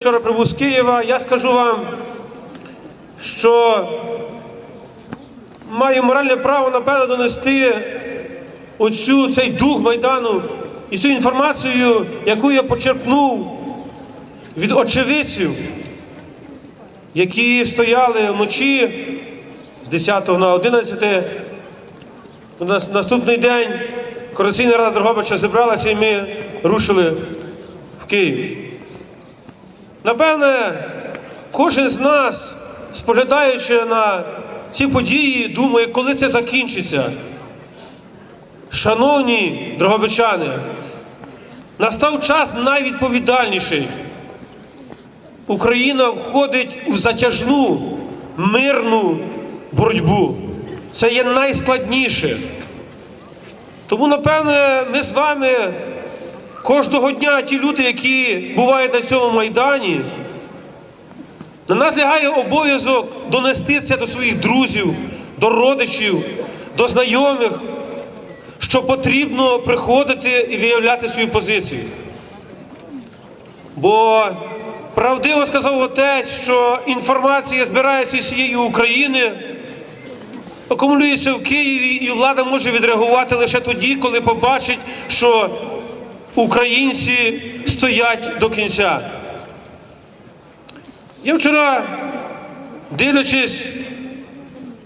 Вчора прибув з Києва. Я скажу вам, що маю моральне право напевно донести оцю, цей дух Майдану і цю інформацію, яку я почерпнув від очевидців, які стояли вночі з 10 на 11. На наступний день Координаційна рада Дрогобича зібралася і ми рушили в Київ. Напевне, кожен з нас, споглядаючи на ці події, думає, коли це закінчиться. Шановні дрогобичани, настав час найвідповідальніший. Україна входить в затяжну мирну боротьбу. Це є найскладніше. Тому, напевне, ми з вами Кожного дня ті люди, які бувають на цьому майдані, на нас лягає обов'язок донести це до своїх друзів, до родичів, до знайомих, що потрібно приходити і виявляти свою позицію. Бо правдиво сказав отець, що інформація збирається з всієї України, акумулюється в Києві, і влада може відреагувати лише тоді, коли побачить, що українці стоять до кінця. Я вчора, дивлячись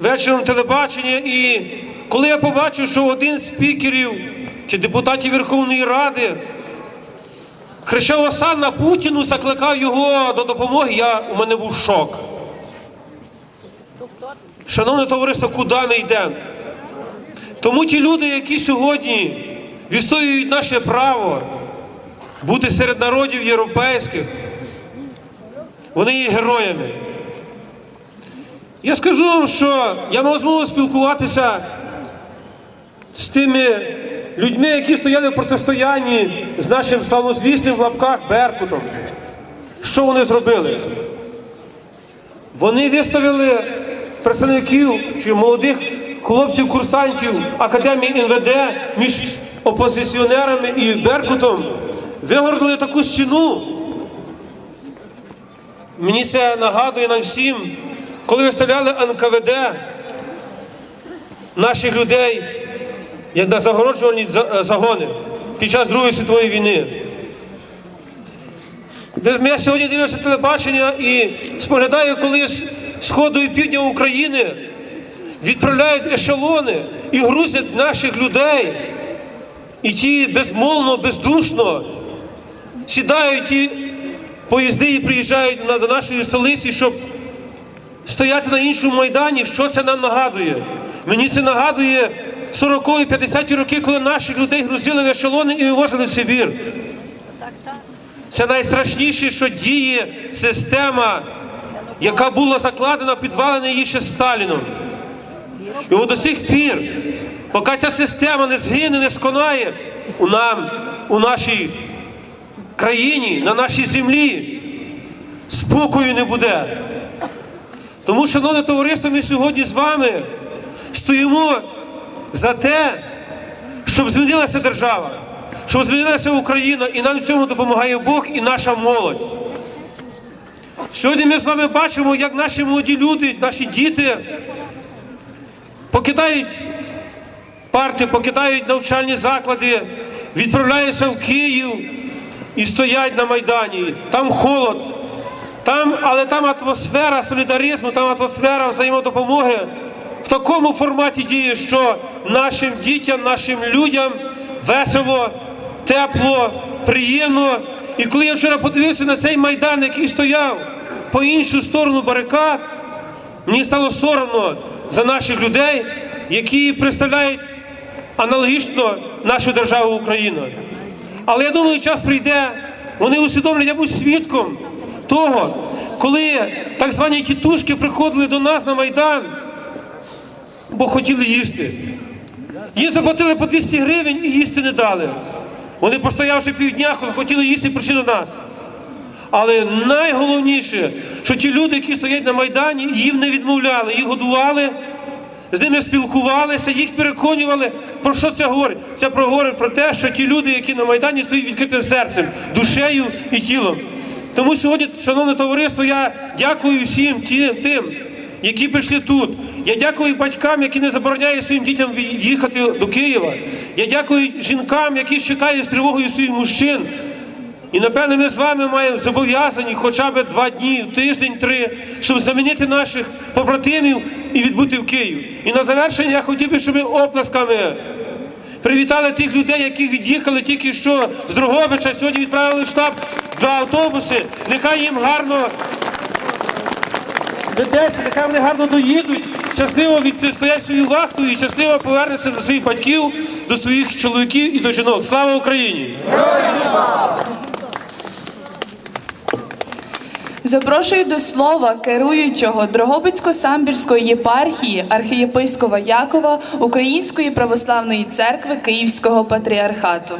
вечором телебачення, і коли я побачив, що один з спікерів чи депутатів Верховної Ради кричав осан на Путіну, закликав його до допомоги, я, у мене був шок. Шановне товариство, куди ми йдемо? Тому ті люди, які сьогодні відстоюють наше право бути серед народів європейських, вони є героями. Я скажу вам, що я мав змогу спілкуватися з тими людьми, які стояли в протистоянні з нашим славнозвісним в лапках Беркутом. Що вони зробили? Вони виставили представників чи молодих хлопців-курсантів Академії НВД між опозиціонерами і Беркутом, вигородили таку стіну. Мені це нагадує нам всім, коли виставляли НКВД наших людей як на загороджувальні загони під час Другої світової війни. Я сьогодні дивлюся телебачення і споглядаю, коли з сходу і півдня України відправляють ешелони і грузять наших людей. І ті безмовно, бездушно сідають ті поїзди і приїжджають до нашої столиці, щоб стояти на іншому майдані. Що це нам нагадує? Мені це нагадує 40-ті, 50-ті роки, коли наших людей грузили в ешелони і вивозили в Сибір. Це найстрашніше, що діє система, яка була закладена, підвалена її ще Сталіном. І от до сих пір, поки ця система не згине, не сконає у нам, у нашій країні, на нашій землі, спокою не буде. Тому, шановне товариство, ми сьогодні з вами стоїмо за те, щоб змінилася держава, щоб змінилася Україна, і нам в цьому допомагає Бог і наша молодь. Сьогодні ми з вами бачимо, як наші молоді люди, наші діти покидають парти, покидають навчальні заклади, відправляються в Київ і стоять на Майдані. Там холод, там, але там атмосфера солідаризму, там атмосфера взаємодопомоги в такому форматі діє, що нашим дітям, нашим людям весело, тепло, приємно. І коли я вчора подивився на цей майдан, який стояв по іншу сторону барикад, мені стало соромно за наших людей, які представляють аналогічно нашу державу Україну. Але я думаю, час прийде, вони усвідомлять, я був свідком того, коли так звані тітушки приходили до нас на Майдан, бо хотіли їсти. Їм заплатили по 200 гривень і їсти не дали. Вони, постоявши півдня, хотіли їсти прийшли до нас. Але найголовніше, що ті люди, які стоять на Майдані, їм не відмовляли, їх годували, з ними спілкувалися, їх переконували. Про що це говорить? Це говорить про те, що ті люди, які на Майдані стоять відкритим серцем, душею і тілом. Тому сьогодні, шановне товариство, я дякую всім тим, які прийшли тут. Я дякую батькам, які не забороняють своїм дітям їхати до Києва. Я дякую жінкам, які чекають з тривогою своїх мужчин. І напевно ми з вами маємо зобов'язані хоча б два дні, тиждень, три, щоб замінити наших побратимів і відбути в Київ. І на завершення я хотів би, щоб ми оплесками привітали тих людей, які від'їхали тільки що з Дрогобича. Сьогодні відправили штаб два автобуси. Нехай їм гарно ведеться, нехай вони гарно доїдуть, щасливо відстоять свою вахту і щасливо повернуться до своїх батьків, до своїх чоловіків і до жінок. Слава Україні! Запрошую до слова керуючого Дрогобицько-Самбірської єпархії архієпископа Якова Української православної церкви Київського патріархату.